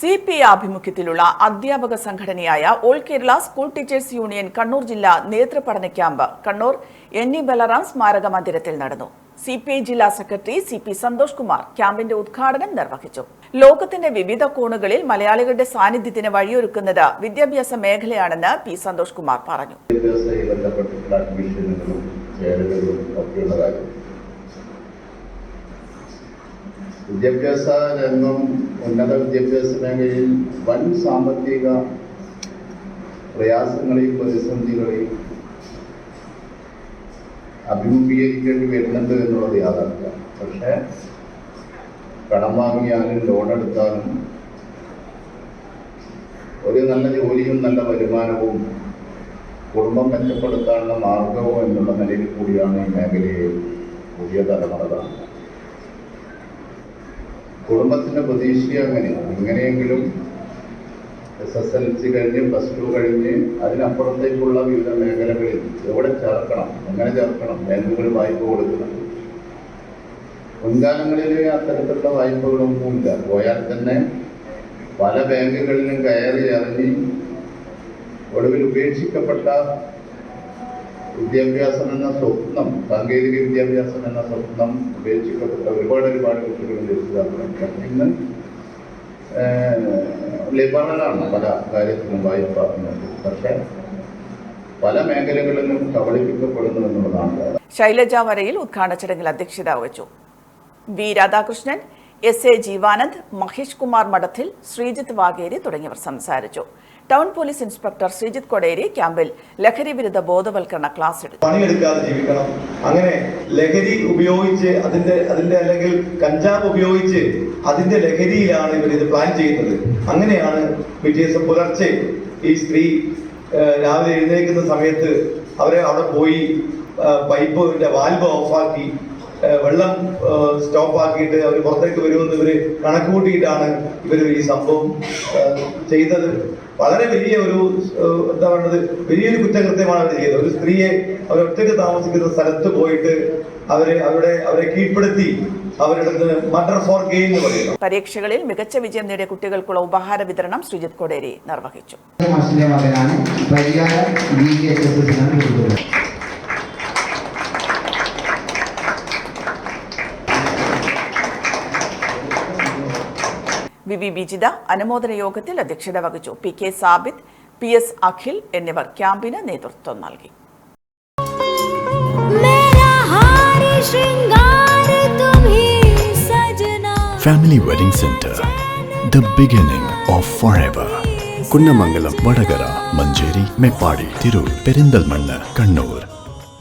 C P I ആഭിമുഖ്യത്തിലുള്ള അധ്യാപക സംഘടനയായ all Kerala school teachers union Kannur ജില്ലാ നേതൃപഠന camp Kannur N E Balaram സ്മാരക മന്ദിരത്തിൽ നടന്നു. സി പി ഐ ജില്ലാ secretary C P Santhosh Kumar ക്യാമ്പിന്റെ ഉദ്ഘാടനം നിർവഹിച്ചു. ലോകത്തിന്റെ വിവിധ കോണുകളിൽ മലയാളികളുടെ സാന്നിധ്യത്തിന് വഴിയൊരുക്കുന്നത് വിദ്യാഭ്യാസ മേഖലയാണെന്ന് പി സന്തോഷ് കുമാർ പറഞ്ഞു. വിദ്യാഭ്യാസ രംഗം ഉന്നത വിദ്യാഭ്യാസ മേഖലയിൽ വൻ സാമ്പത്തിക പ്രയാസങ്ങളെയും പ്രതിസന്ധികളെയും അഭിമുഖീകരിക്കേണ്ടി വരുന്നുണ്ട് എന്നുള്ളത് യാഥാർത്ഥ്യ പക്ഷേ കടം വാങ്ങിയാലും ലോൺ എടുത്താലും ഒരു നല്ല ജോലിയും നല്ല വരുമാനവും കുടുംബം മെച്ചപ്പെടുത്താനുള്ള മാർഗവും എന്നുള്ള നിലയിൽ കൂടിയാണ് ഈ മേഖലയെ പുതിയ തലമുറ കുടുംബത്തിന്റെ പ്രതീക്ഷ അങ്ങനെ. എങ്ങനെയെങ്കിലും എസ് എസ് എൽ സി കഴിഞ്ഞ് പ്ലസ് ടു കഴിഞ്ഞ് അതിനപ്പുറത്തേക്കുള്ള വിവിധ മേഖലകളിൽ എവിടെ ചേർക്കണം എങ്ങനെ ചേർക്കണം ബാങ്കുകൾ വായ്പ കൊടുക്കണം. മുൻകാലങ്ങളിൽ അത്തരത്തിലുള്ള വായ്പകളൊന്നുമില്ല. പോയാൽ തന്നെ പല ബാങ്കുകളിലും കയറി ഇറങ്ങി ഒടുവിൽ ഉപേക്ഷിക്കപ്പെട്ട വിദ്യാഭ്യാസം എന്ന സ്വപ്നം സാങ്കേതിക വിദ്യാഭ്യാസം എന്ന സ്വപ്നം ഉപേക്ഷിക്കപ്പെട്ട ഒരുപാട് ഒരുപാട് കുട്ടികളും രക്ഷിതാക്കളൊക്കെ ഇന്ന് ലിബറലാണ് പല കാര്യത്തിലും വായ്പ പക്ഷേ പല മേഖലകളിലും കബളിപ്പിക്കപ്പെടുന്നു എന്നുള്ളതാണ്. ശൈലജ വരയിൽ ഉദ്ഘാടന ചടങ്ങിൽ അധ്യക്ഷത വഹിച്ചു V Radhakrishnan S A Jeevanand Mahesh Kumar Madathil Sreejith Vageri തുടങ്ങിയവർ സംസാരിച്ചു. Town police inspector Sreejith Koderi ക്യാമ്പിൽ ലഹരി വിരുദ്ധ ബോധവൽക്കരണ ക്ലാസ് എടുത്തു. പണിയെടുക്കാതെ ജീവിക്കണം. അങ്ങനെ ലഹരി ഉപയോഗിച്ച് അതിന്റെ അതിന്റെ അല്ലെങ്കിൽ കഞ്ചാവ് ഉപയോഗിച്ച് അതിന്റെ ലഹരിയിലാണ് ഇവർ ഇത് പ്ലാൻ ചെയ്യുന്നത്. അങ്ങനെയാണ് പിറ്റേ പുലർച്ചെ ഈ സ്ത്രീ രാവിലെ എഴുന്നേൽക്കുന്ന സമയത്ത് അവരെ അവിടെ പോയി പൈപ്പിന്റെ വാൽവ് ഓഫാക്കി വെള്ളം സ്റ്റോപ്പ് ആക്കിയിട്ട് അവർ പുറത്തേക്ക് വരുമെന്ന് ഇവർ കണക്കുകൂട്ടിയിട്ടാണ് ഇവർ ഈ സംഭവം ചെയ്തത്. വളരെ വലിയ ഒരു എന്താ പറയുന്നത് വലിയൊരു കുറ്റകൃത്യമാണ് അവർ ചെയ്തത്. ഒരു സ്ത്രീയെ അവർ ഒറ്റയ്ക്ക് താമസിക്കുന്ന സ്ഥലത്ത് പോയിട്ട് അവരെ അവരുടെ അവരെ കീഴ്പ്പെടുത്തി അവരുടെ മർഡർ ഫോർ ഗെയിം എന്ന് പറയുന്നു. പരീക്ഷകളിൽ മികച്ച വിജയം നേടിയ കുട്ടികൾക്കുള്ള ഉപഹാര വിതരണം ശ്രീജിത് കോടേരി നിർവഹിച്ചു. വി വി വിജിത അനുമോദന യോഗത്തിൽ അധ്യക്ഷത വഹിച്ചു. P K Sabith P S Akhil എന്നിവർ ക്യാമ്പിന് നേതൃത്വം നൽകി. Family wedding centre the beginning of forever Kunnamangalam Vadakara Manjeri Meppadi Tirur Perinthalmanna Kannur.